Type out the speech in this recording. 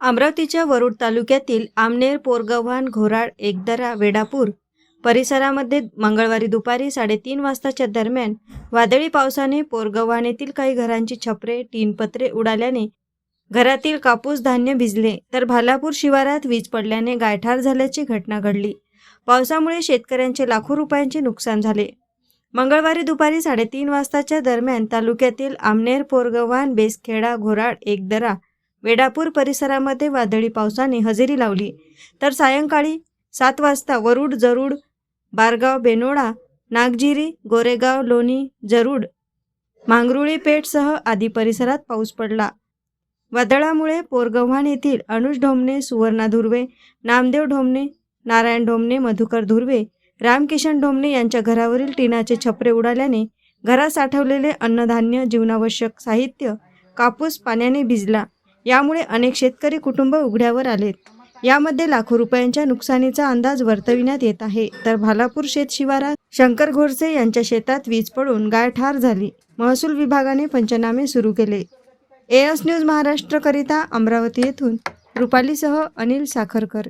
अमरावतीच्या वरुड तालुक्यातील आमनेर पोरगव्हाण घोराड एकदरा वेडापूर परिसरामध्ये मंगळवारी दुपारी साडेतीन वाजताच्या दरम्यान वादळी पावसाने पोरगव्हाण येथील काही घरांची छपरे टीनपत्रे उडाल्याने घरातील कापूस धान्य भिजले तर भालापूर शिवारात वीज पडल्याने गायठार झाल्याची घटना घडली. पावसामुळे शेतकऱ्यांचे लाखो रुपयांचे नुकसान झाले. मंगळवारी दुपारी साडेतीन वाजताच्या दरम्यान तालुक्यातील आमनेर पोरगव्हाण बेसखेडा घोराड एकदरा वेडापूर परिसरामध्ये वादळी पावसाने हजेरी लावली. तर सायंकाळी सात वाजता वरुड जरूड बारगाव बेनोडा नागजिरी गोरेगाव लोणी जरूड मांगरुळी पेठसह आदी परिसरात पाऊस पडला. वादळामुळे पोरगव्हाण येथील अनुज ढोमणे सुवर्णा धुर्वे नामदेव ढोमणे नारायण ढोमणे मधुकर धुर्वे रामकिशन ढोमणे यांच्या घरावरील टिनाचे छपरे उडाल्याने घरात साठवलेले अन्नधान्य जीवनावश्यक साहित्य कापूस पाण्याने भिजला. यामुळे अनेक शेतकरी कुटुंब उघड्यावर आलेत. यामध्ये लाखो रुपयांच्या नुकसानीचा अंदाज वर्तविण्यात येत आहे. तर भालापूर शेत शिवारात शंकर घोरसे यांच्या शेतात वीज पडून गायठार झाली. महसूल विभागाने पंचनामे सुरू केले. एएस न्यूज महाराष्ट्रकरिता अमरावती येथून. रुपालीसह अनिल साखरकर.